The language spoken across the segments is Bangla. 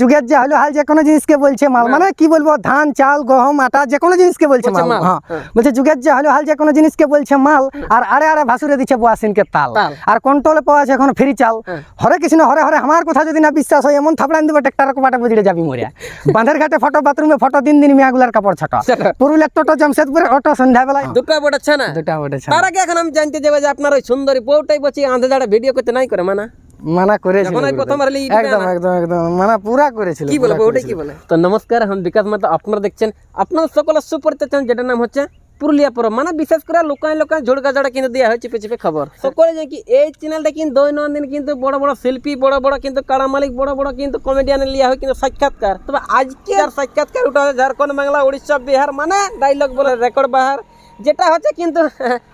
যুগের যে হলো হাল যে কোনো জিনিসকে বলছে মাল। মানে কি বলব ধান চাল গহম আটা যে কোনো জিনিসকে বলছে মাল। হ্যাঁ। হ্যাঁ। বলছে যুগের যে হলো হাল যে কোনো জিনিসকে বলছে মাল আর আরে আরে ভাসুরে দিচ্ছে বোয়াসিনকে তাল। আর কন্ট্রোলে পাওয়া আছে এখন ফ্রি চাল। হ্যাঁ। হরে কৃষ্ণ হরে হরে আমার কথা যদি না বিশ্বাস হয় এমন থাপড়ান দিব ট্রাক্টর কোপাটা বুঝলে যাবি মরিয়া। বাঁধের ঘাটে ফটো বাথরুমে ফটো দিন দিন মিয়াগুলার কাপড় ছোট। পুরুলিয়ার টোটো জামশেদপুরে অটো সন্ধ্যাবেলায়। দুটো বটেছে না? দুটা উঠেছে তার আগে এখন আমি জানতে যাব যে আপনার ওই সুন্দরী বউটাই বলছি আঁধে দাঁড়া ভিডিও করতে নাই করে মানা? মানা করেছিল যখন ওই গুরুদেব। প্রথম রিলি একদম একদম একদম মানা পুরা করেছিল কি বলে পুরা বউটাই করেছিল। কি বলে তো নমস্কার আমি বিকাশ মাতা আপনারা দেখছেন আপনার সকলের সুপরিচিত চ্যানেল যেটার নাম হচ্ছে পুরুলিয়া পরব মানে বিশেষ করে লোকায় লোকায় ঝুড়কা ঝাড়া কিন্তু দেওয়া হয় চেপে চেপে খবর সকলে যে কি এই চ্যানেলটা কিন্তু দৈনন্দিন কিন্তু বড় বড় শিল্পী বড় বড় কিন্তু কাড়া মালিক বড় বড় কিন্তু কমেডিয়ান লিয়া হয় কিন্তু সাক্ষাৎকার তবে আজকে আর সাক্ষাৎকার ওটা হচ্ছে ঝাড়খণ্ড বাংলা উড়িষ্যা বিহার মানে ডাইলগ বলে রেকর্ড বাহার যেটা হচ্ছে কিন্তু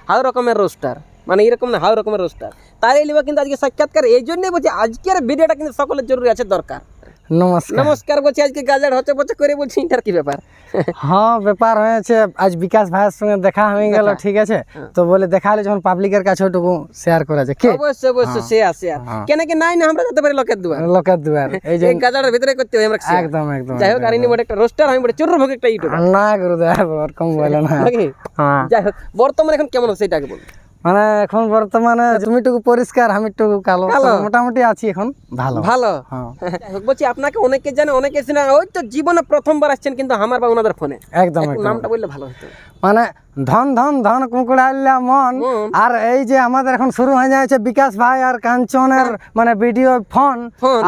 হাউ রকমের রোস্টার মানে এরকম না হাউ রকমের রোস্টার তাই লিবা কিন্তু আজকে সাক্ষাৎকার এই জন্যই বলছি আজকের ভিডিওটা কিন্তু সকলের জরুরি আছে দরকার। নমস্কার। নমস্কার বলছি আজকে গাজার হচ্ছে বচ্ছে করে বলছি এটার কি ব্যাপার? হ্যাঁ ব্যাপার হয়েছে আজ বিকাশ ভাইয়ের সঙ্গে দেখা হয়ে গেল ঠিক আছে? তো বলে দেখা হলে যখন পাবলিকের কাছে ওটুকু শেয়ার করা যায়। কি? অবশ্যই অবশ্যই সে আছে কেন কি নাই না আমরা যেতে পারি লোকের দুয়ার। লোকের দুয়ার এই যে গাজারের ভিতরে করতে হয় আমরা একদম একদম যাই হোক আর ইনি বড় একটা রোস্টার আমি বড় চুর ভোগ একটা ইউটিউব না গুরুদেব ওরকম বলে না। হ্যাঁ। যাই হোক বর্তমানে এখন কেমন আছে সেটাকে বল মানে এখন বর্তমানে তুমি টুকু পরিষ্কার আমি টুকু কালো। কালো। মোটামুটি আছি এখন। ভালো। ভালো? হ্যাঁ। বলছি আপনাকে অনেকে জানে অনেকে জানে ওই তো জীবনে প্রথমবার আসছেন কিন্তু আমার বা ওনাদের ফোনে। একদম একদম। নামটা বললে ভালো হতো। মানে ধন ধন ধন কুকুড়াইলা মন। মন। আর এই যে আমাদের এখন শুরু হয়ে যাচ্ছে বিকাশ ভাই আর কাঞ্চনের মানে ভিডিও ফোন।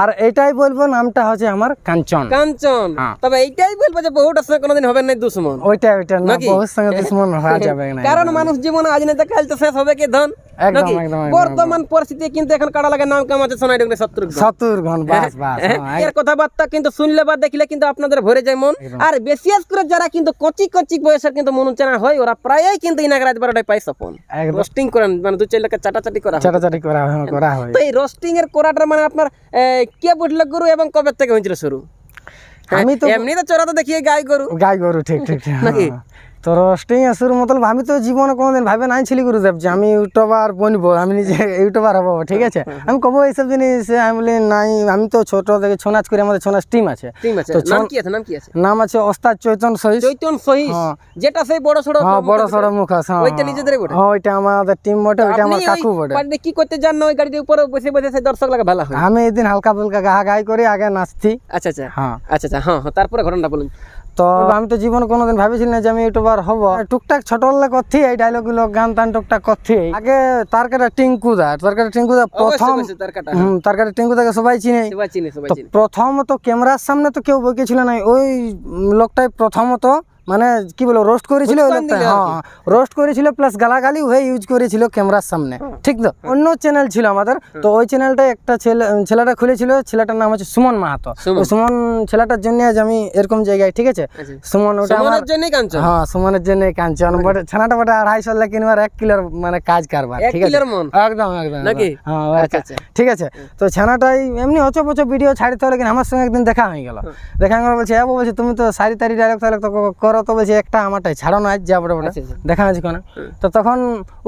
আর এটাই বলব নামটা হচ্ছে আমার কাঞ্চন। কাঞ্চন। হ্যাঁ। তবে এইটাই বলব যে বহুটার সঙ্গে কোনোদিন হবে না দুশ্মন। ওইটা ওইটা না বহুত সঙ্গে দুশ্মন হওয়া যাবে না কারণ মানুষ জীবনে আজ তো কাল তো শেষ হবে কি ধন? একদম, একদম, একদম, বর্তমান পরিস্থিতি কিন্তু এখন কাটা লাগে নাম কামাচ্ছে সোনাই ডুগনে শত্রু শত্রুঘ্ন বাস বাস হ্যাঁ, এর কথাবার্তা কিন্তু শুনলে বা দেখলে কিন্তু আপনাদের ভরে যায় মন। আর বিশেষ করে যারা কিন্তু কচি কচি বয়সের কিন্তু মনুচানা হয় ওরা প্রায়ই কিন্তু ইনাক রাত বারোটায় পায় ফোন রোস্টিং করেন মানে দু চার লোকের চাটাচাটি করা হয়। চাটাচাটি করা করা হয়। তো এই রোস্টিং এর করাটা মানে আপনার কে বুঝলো গুরু এবং কবে থেকে হয়েছিল শুরু? আমি তো এমনি তো চোরা তো দেখিয়ে গাই গরু। গাই গরু ঠিক ঠিক ঠিক, নাকি? হ্যাঁ। তো রোস্টিং শুরু মতলব আমি তো জীবনে কোনোদিন ভাবে নাই ছিলি গুরুদেব যে আমি ইউটিউবার বনবো আমি নিজে ইউটিউবার হব ঠিক আছে আমি কবো এইসব জিনিস আমি বলি নাই আমি তো ছোট থেকে ছৌ নাচ করি আমাদের ছৌ নাচ টিম আছে ঠিক আছে তো নাম কি আছে নাম কি আছে নাম আছে ওস্তাদ চৈতন সহিস চৈতন সহিস হ্যাঁ। যেটা সেই বড় সড়ো হ্যাঁ বড় সড়ো মুখ আছে হ্যাঁ, ওইটা নিজেদেরই বটে? হ্যাঁ ওইটা আমাদের টিম বটে ওইটা আমার কাকু বটে বাড়িতে কি করতে যান না ওই গাড়ির উপরে বসে বসে সেই দর্শক লাগে ভালো হয় আমি এদিন হালকা ফুলকা গা গাই করে আগে নাচতি আচ্ছা আচ্ছা হ্যাঁ আচ্ছা আচ্ছা হ্যাঁ হ্যাঁ তারপরে ঘটনাটা বলুন তো আমি তো জীবনে কোনোদিন ভাবিছিল না যে আমি ইউটিউবার হব। টুকটাক ছোট হলে করছি এই ডায়লগগুলো গান টান টুকটাক করছি। আগে তার কাটা টিঙ্কু দা তার কাটা টিঙ্কু দা প্রথম তার কাটা হুম, টিঙ্কু দাকে সবাই চিনে। প্রথমত ক্যামেরার সামনে তো কেউ বকেছিল না ওই লোকটাই প্রথমত মানে কি বলব রোস্ট করেছিল হ্যাঁ রোস্ট করেছিল প্লাস গালাগালি হয়ে ইউজ করেছিল ক্যামেরার সামনে। ঠিক তো? অন্য চ্যানেল ছিল আমাদের। তো ওই চ্যানেলটা একটা ছেলে ছেলেটা খুলেছিল ছেলেটার নাম হচ্ছে সুমন মাহাতো। সুমন। ছেলেটার জন্য আজ আমি এরকম জায়গায় ঠিক আছে? আচ্ছা। সুমন ওটা আমার সমানের কাঞ্চন হ্যাঁ সুমনের জন্য কাঞ্চন বট ছানাটা বটে আড়াইশো লাখ কিনবার এক কিলোর মানে কাজ কারবার ঠিক আছে? একদম একদম নাকি? হ্যাঁ আচ্ছা, আচ্ছা। ঠিক আছে? তো ছানাটাই এমনি হচ্ছে পচো ভিডিও ছাড়তে হলে কিন্তু আমার সঙ্গে একদিন দেখা হয়ে গেল। দেখা হয়ে গেল বলছে হ্যাঁ বলছে তুমি তো সারি তারি ডাইরেক্ট তাহলে তো করো তো বলছে একটা আমারটাই ছাড়ো না যা বটে আচ্ছা, আচ্ছা। দেখা হয়েছে কোনো? তো তখন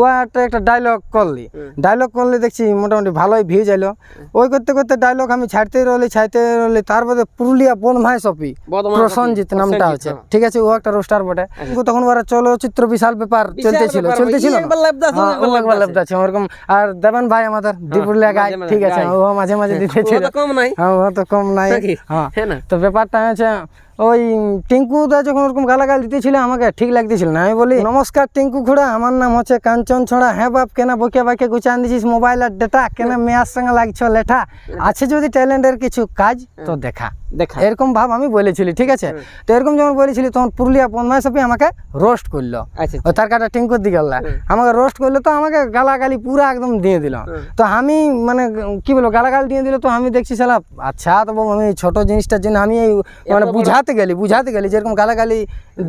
ও একটা একটা ডায়লগ করলি। ডায়লগ করলে দেখছি মোটামুটি ভালোই ভিউ যাইলো। ওই করতে করতে ডায়লগ আমি ছাড়তে রইলি ছাড়তে রইলি। তার মধ্যে পুরুলিয়া বন ভাই সপি প্রসঞ্জিৎ নামটা আছে হ্যাঁ। ঠিক আছে ও একটা রোস্টার বটে। তখন ওরা চলচ্চিত্র বিশাল ব্যাপার চলতেছিল চলতেছিল আছে, হ্যাঁ, আছে, ওরকম। আর দেবেন ভাই আমাদের দীপুরলিয়া গাই মাঝে মাঝে ঠিক আছে? ও মাঝে মাঝে দিতেছিল ও কম নাই। হ্যাঁ ও তো কম নাই। হ্যাঁ। হ্যাঁ তো ব্যাপারটা হচ্ছে ওই টিঙ্কু দা যখন ওরকম গালাগাল দিতেছিল আমাকে ঠিক লাগতেছিল না। আমি বলি নমস্কার টিঙ্কু খুড়া আমার নাম হচ্ছে কাঞ্চন ছড়া। হ্যাঁ বাপ কেনা বকে বাকে গুচান দিছিস মোবাইল আর ডেটা কেনা মেয়ার সঙ্গে লাগছ লেঠা? আছে যদি ট্যালেন্টের কিছু কাজ তো দেখা। দেখা। এরকম ভাব আমি বলেছিলি ঠিক আছে? তো এরকম যখন বলেছিলি তখন পুরুলিয়া পন্মায় সপি আমাকে রোস্ট করল। আচ্ছা তার কাটা টিঙ্কুর দিকে আমাকে রোস্ট করল তো আমাকে গালাগালি পুরো একদম দিয়ে দিল। তো আমি মানে কি বলব গালাগালি দিয়ে দিল তো আমি দেখছি সালা আচ্ছা তো আমি ছোট জিনিসটার জন্য আমি এই মানে বুঝাতে গেলি বুঝাতে গেলি যেরকম গালাগালি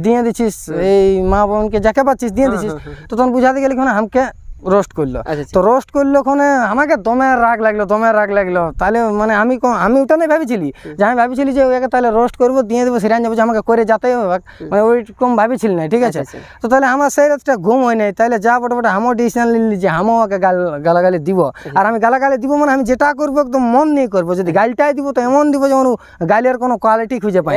দিয়ে দিছিস এই মা বোনকে যাকে পাচ্ছিস দিয়ে দিছিস তো তখন বুঝাতে গেলি কেন আমাকে রোস্ট করল। আচ্ছা আচ্ছা। তো রোস্ট করল ওখানে আমাকে দমে রাগ লাগল দমে রাগ লাগল। তাহলে মানে আমি আমি ওটা নাই ভাবিছিলি যে আমি ভাবিছিলি যে ওকে তাহলে রোস্ট করব দিয়ে দেবো সিরান যাব যে আমাকে করে যেতেই হবে। মানে ওইরকম ভাবিছিলি না ঠিক আছে? আচ্ছা, তো তাহলে আমার সেই রাতটা ঘুম হয় নাই। তাহলে যা বটে বটে আমও ডিসিশন নিলি যে আমও ওকে গাল গালাগালি দিব। আর আমি গালাগালি দিব মানে আমি যেটা করব একদম মন নিয়ে করব। যদি গালটাই দিব তো এমন দিব যেমন ও গালের কোনো কোয়ালিটি খুঁজে পাই।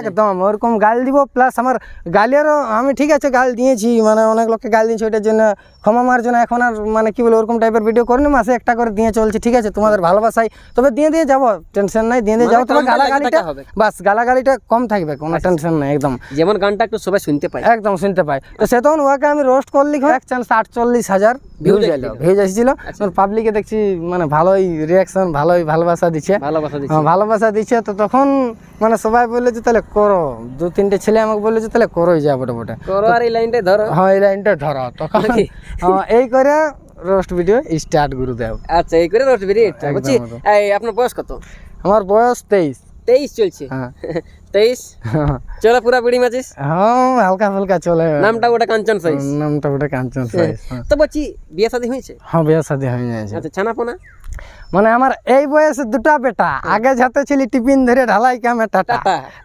একদম ওরকম গাল দিব প্লাস আমার গালেরও আমি ঠিক আছে গাল দিয়েছি। মানে অনেক লোককে গাল দিয়েছি ওইটার জন্য ক্ষমা মার জন্য এখন আর মানে কি বলব ওরকম টাইপের ভিডিও করিনি মাসে একটা করে দিয়ে চলছি ঠিক আছে? তোমাদের ভালোবাসাই। তবে দিয়ে দিয়ে যাব টেনশন নাই দিয়ে দিয়ে মানে যাব। লাগে গালাগালিটা। বাস গালাগালিটা কম থাকবে কোনো টেনশন নাই একদম। যেমন গানটা একটু সবাই শুনতে পায়। একদম শুনতে পাই তো সে তখন ওকে আমি রোস্ট করলি এক চান্স আটচল্লিশ হাজার ভিউজ এলো ভিউজ এসেছিল পাবলিকে দেখছি মানে ভালোই রিয়াকশন ভালোই ভালোবাসা দিচ্ছে। ভালোবাসা দিচ্ছে। হ্যাঁ, ভালোবাসা দিচ্ছে। তো তখন মানে সবাই বলল যে তাহলে করো। দু তিনটে ছেলে আমাকে বলল যে তাহলে করোই যা বটে বটে। করো আর এই লাইনটাই ধরো। হ্যাঁ এই লাইনটা ধরো। তখন? হ্যাঁ, এই করে রোস্ট ভিডিও স্টার্ট গুরুদেব আচ্ছা এই করে রোস্ট বেরিয়ে বুঝছি? এই আপনার বয়স কত? আমার বয়স তেইশ। তেইশ চলছে? হ্যাঁ। তেইশ? চলে পুরা বিড়ি মাছিস হ্যাঁ হালকা হালকা চলে। নামটা ওটা কাঞ্চন সাইজ নামটা ওটা কাঞ্চন সাইজ হ্যাঁ। তো বলছি বিয়ে শাদী হয়েছে? হ্যাঁ বিয়ে শাদী হয়ে গেছে। আচ্ছা ছানা পোনা মানে আমার এই বয়সে দুটা বেটা। আগে যাতে ছিলি টিফিন ধরে ঢালাই কামে টাটা।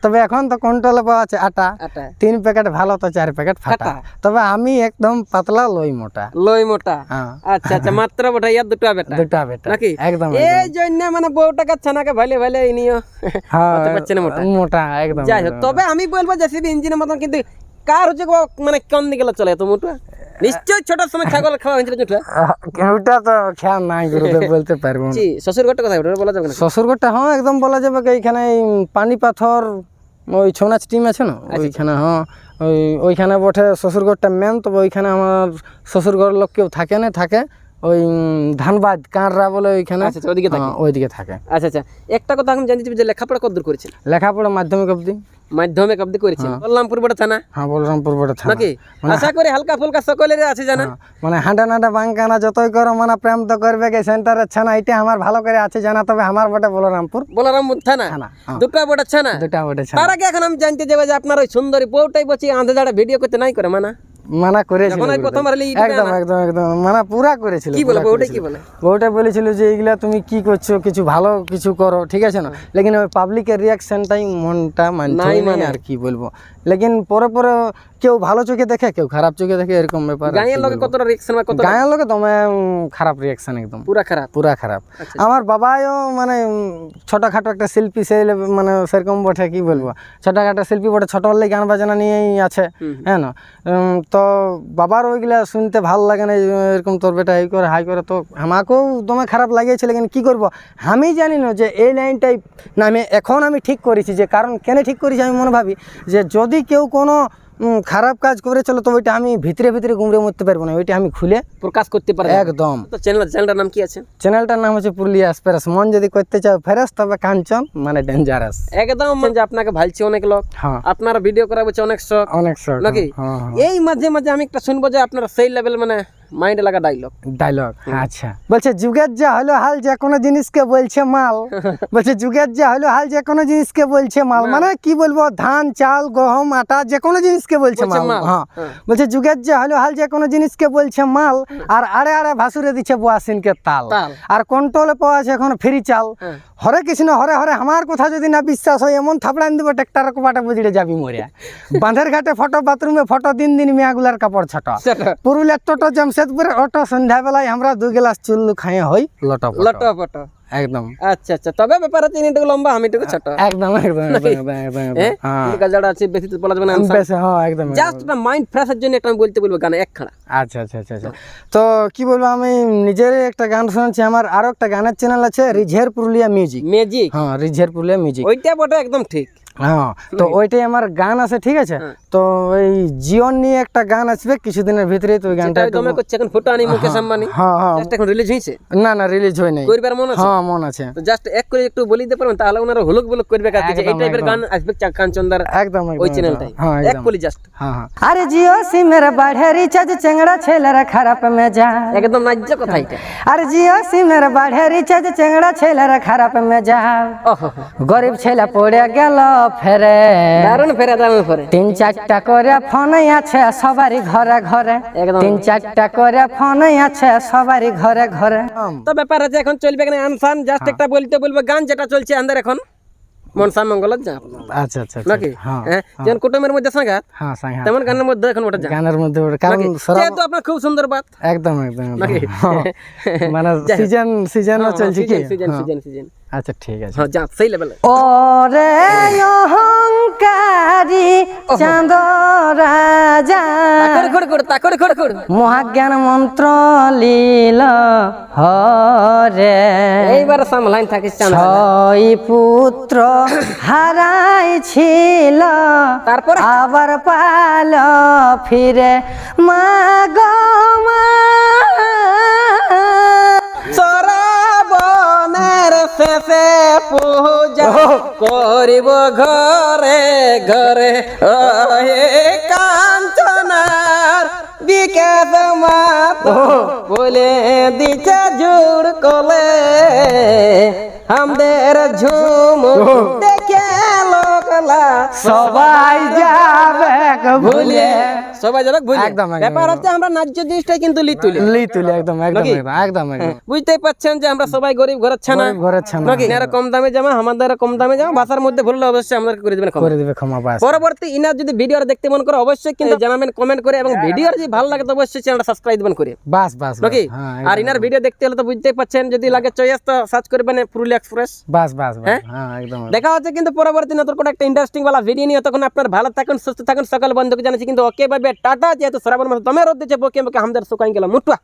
তবে এখন তো কন্ট্রোলে পাওয়া আছে আটা। তিন প্যাকেট ভালো তো চার প্যাকেট ফাটা। তবে আমি একদম পাতলা লই মোটা। লই মোটা। হ্যাঁ। আচ্ছা আচ্ছা মাত্র বটা ইয়ার দুটা বেটা। দুটা বেটা। নাকি? একদম এই জন্য মানে বউটাকে ছানাকে ভাইলে ভাইলে নিও। হ্যাঁ হতে পারছে না মোটা। মোটা একদম যাই হোক তবে আমি বলব জেসিবি ইঞ্জিনের মতন কিন্তু কার হচ্ছে মানে কোন দিকে চলে এত মোটা? নিশ্চয় ছোট সময় ছাগল খাওয়া হয়েছিল ছোট ওটা তো খেয়াল নাই বলতে পারব জি শ্বশুর ঘরটা কথা বলা যাবে না শ্বশুরগড়টা হ্যাঁ একদম বলা যাবে এইখানে এই পানি পাথর ওই ছৌ নাচ টিম আছে না? ওইখানে হ্যাঁ ওই ওইখানে বটে শ্বশুরগড়টা মেন তবে ওইখানে আমার শ্বশুরগড় লোক কেউ থাকে না থাকে ওই ধানবাদ কাঁড়রা বলে ওইখানে। আচ্ছা আচ্ছা ওদিকে থাকে। হ্যাঁ, ওইদিকে থাকে। আচ্ছা আচ্ছা। একটা কথা আমি জানতে চাই যে লেখাপড়া কতদূর করেছেন লেখাপড়া মাধ্যমিক অবধি। মাধ্যমিক কবদি করেছেন বলরামপুর বড় থানা? হ্যাঁ বলরামপুর বড় থানা। নাকি? আশা করি হালকা ফুলকা সকলের আছে জানা হ্যাঁ, মানে হাঁটা নাটা বাঙ্কানা যতই করো মানে প্রেম তো করবে গে সেন্টারের ছানা এটা আমার ভালো করে আছে জানা তবে আমার বটে বলরামপুর। বলরামপুর থানা? দুটা হ্যাঁ, দুটো বড় ছানা? দুটা বড় ছানা। তার আগে এখন আমি জানতে যাব যে আপনার ওই সুন্দরী বউটাই বলছি আঁধে দাঁড়া ভিডিও করতে নাই করে মানা? মানা করেছিল একদম একদম একদম মানা পুরা করেছিল কি বলে বউটা কি বলে? বউটা বলেছিল যে এইগুলা তুমি কি করছ কিছু ভালো কিছু করো ঠিক আছে না? লেকিন ওই পাবলিকের রিয়াকশনটাই মনটা মানছে মানে। আর কি বলব। লেকিন পরে পরে কেউ ভালো চোখে দেখে কেউ খারাপ চোখে দেখে এরকম ব্যাপার গাঁয়ের লোকে। কতটা রিয়েকশন বা কত গাঁয়ের লোকে উম, খারাপ রিয়াকশন একদম। পুরা খারাপ? পুরা খারাপ। আচ্ছা। আমার বাবাও মানে ছোটখাটো একটা শিল্পী সেই মানে সেরকম বটে কি বলব? ছোটখাটো শিল্পী বটে ছোট হলেই গান বাজনা নিয়েই আছে হ্যাঁ না? তো বাবার ওইগুলা শুনতে ভালো লাগে না এরকম তোর বেটা এই করে হাই করে তো আমাকেও দমে খারাপ লাগিয়েছে লেকিন কি করব? আমি জানি না যে এই লাইনটাই না আমি এখন আমি ঠিক করেছি যে কারণ কেন ঠিক করেছি আমি মনে ভাবি যে যদি কেউ কোনো খারাপ কাজ করে চলো তো ওইটা আমি ভিতরে ভিতরে গুমড়ে মরতে পারব না ওইটা আমি খুলে প্রকাশ করতে পারব একদম। তো চ্যানেল চ্যানেলটার নাম কি আছে? চ্যানেলটার নাম হচ্ছে পুরুলিয়া এক্সপ্রেস মন যদি করতে চাও ফেরাস তবে কাঞ্চন মানে ডেঞ্জারাস একদম যে আপনাকে ভালছে অনেক লোক। আপনারা আপনার ভিডিও করা বলছে অনেক শখ। অনেক শখ নাকি? হ্যাঁ হ্যাঁ এই মাঝে মাঝে আমি একটা শুনব যে আপনার সেই লেভেল মানে মাইন্ডে লাগা ডাইলগ ডায়লগ আচ্ছা। বলছে যুগের যা হলো হাল যে কোনো জিনিসকে বলছে মাল। বলছে যুগের যা হলো হাল যে কোনো জিনিসকে বলছে মাল। মানে কি বলব ধান চাল গহম আটা যে কোনো জিনিসকে বলছে মাল। হ্যাঁ। হ্যাঁ। বলছে যুগের যা হলো হাল যে কোনো জিনিসকে বলছে মাল। আর আড়ে আড়ে ভাসুরে দিচ্ছে বোয়াসিনকে তাল। তাল। আর কন্ট্রোলে পাওয়া আছে এখন ফ্রি চাল। হ্যাঁ। হরে কৃষ্ণ হরে হরে আমার কথা যদি না বিশ্বাস হয় এমন থাপড়ান দিব ট্রেক্টার কোপাটা বুঝড়ে যাবি মরিয়া। বাঁধের ঘাটে ফটো বাথরুমে ফটো দিন দিন মেয়াগুলার কাপড় ছোট। পুরুলিয়ার টোটো জামশেদপুরে অটো সন্ধ্যাবেলায় আমরা দু গ্লাস চুল্লু খাইয়ে হই লট লটো একদম। আচ্ছা আচ্ছা। তবে ব্যাপার আছে ইনিটুকু লম্বা ছোট। একদম একদম একদম একদম। হ্যাঁ। আছে বেশি তো বলা যাবে না বেশ হ্যাঁ একদম। জাস্ট একটা মাইন্ড ফ্রেশের জন্য একটা আমি বলতে বলব গান এক খানা। আচ্ছা আচ্ছা আচ্ছা আচ্ছা। তো কি বলব আমি নিজের একটা গান শুনছি আমার আরও একটা গানের চ্যানেল আছে রিঝের পুরুলিয়া মিউজিক মেজিক হ্যাঁ রিঝের পুরুলিয়া মিউজিক ওইটা বটে একদম ঠিক। হ্যাঁ তো ওইটাই আমার গান আছে ঠিক আছে? হ্যাঁ। তো ওই জিওন নিয়ে একটা গান আসবে কিছুদিনের ভিতরে তো ওই গানটা সেটা করছে এখন ফটো আনি মুকেশ আম্বানি। হ্যাঁ হ্যাঁ। জাস্ট এখন রিলিজ হয়েছে? না না রিলিজ হয় নাই। করবার মন আছে? হ্যাঁ মন আছে। তো জাস্ট এক করে একটু বলি দিতে পারবেন তাহলে ওনারা হলুক বলুক করবে কাছে এই টাইপের গান আসবে কাঞ্চনদার একদম একদম, ওই চ্যানেলটাই হ্যাঁ এক বলি জাস্ট হ্যাঁ হ্যাঁ। আরে জিও সিমের বাড়ে রিচার্জ চেংড়া ছেলের খারাপ মেজা একদম ন্যায্য কথা এটা। আরে জিও সিমের বাড়ে রিচার্জ চেংড়া ছেলের খারাপ মেজা গরিব ছেলে পড়ে গেল ফেরে। দারুণ ফেরে দারুণ ফেরে। তিন চারটা করে ফোন আছে সবারই ঘরে ঘরে। তিন চারটা করে ফোন আছে সবারই ঘরে ঘরে। তো ব্যাপার আছে এখন চলবে কেন আনসান জাস্ট একটা বলতে বলব গান যেটা চলছে আমাদের এখন। মনসা মঙ্গল যা। আচ্ছা আচ্ছা নাকি? হ্যাঁ। হ্যাঁ কুটুমের মধ্যে সাঙ্গাত হ্যাঁ। তেমন গানের মধ্যে এখন ওটা গানের মধ্যে ওটা- কারণ তো আপনার খুব সুন্দর বাত। একদম একদম। নাকি? হ্যাঁ। মানে সিজন সিজনও চলছে কি? সিজন। সিজন সিজন আচ্ছা ঠিক আছে। হ্যাঁ যা সেই লেভেলে ওরে চাঁদ রাজা মহাজ্ঞান মন্ত্র লীল হরে। এইবার সামলাইন থাকিস ছয় পুত্র হারাই ছিল। তারপরে? আবার পাল ফিরে। মা। গো মা সরাবনের শেষে পূজা করিব ঘরে ঘরে কাঞ্চনার বিকাশ মাত বলে দিছে জুড় কলে আমাদের ঝুম দেখে লোকলা সবাই যাবে ভুলে। সবাই যাবে ভুলে। একদম, ব্যাপার হচ্ছে আমরা ন্যায্য জিনিসটা কিন্তু লি তুলি লি তুলি একদম একদম একদম একদম। বুঝতেই পাচ্ছেন যে আমরা সবাই গরিব ঘরের ছানা। গরিব ঘরের ছানা। নাকি? কম দামে জামা আমাদের কম দামে জামা ভাষার মধ্যে ভুললে অবশ্যই আমাদেরকে করে দেবেন। করে দিবে ক্ষমা পাস পরবর্তী ইনার যদি ভিডিও দেখতে মন করে অবশ্যই কিন্তু জানাবেন কমেন্ট করে এবং ভিডিও যদি ভালো লাগে তো অবশ্যই চ্যানেলটা সাবস্ক্রাইব দিবেন করে। বাস বাস। নাকি? হ্যাঁ আর ইনার ভিডিও দেখতে হলে তো বুঝতেই পাচ্ছেন যদি লাগে চয়েস তো সার্চ করবেন পুরুলিয়া এক্সপ্রেস বাস বাস বাস। হ্যাঁ? হ্যাঁ একদম। দেখা হচ্ছে কিন্তু পরবর্তী নতুন কোনো একটা ইন্টারেস্টিং বলা ভিডিও নিয়ে তখন আপনার ভালো থাকুন সুস্থ থাকুন সকল বন্ধুকে জানাচ্ছি কিন্তু ওকে ভাবে টাটা যেহেতু সরাবর মতো তোমার রোদ দিচ্ছে বকে বকে আমাদের শুকাই গেল মুটুয়া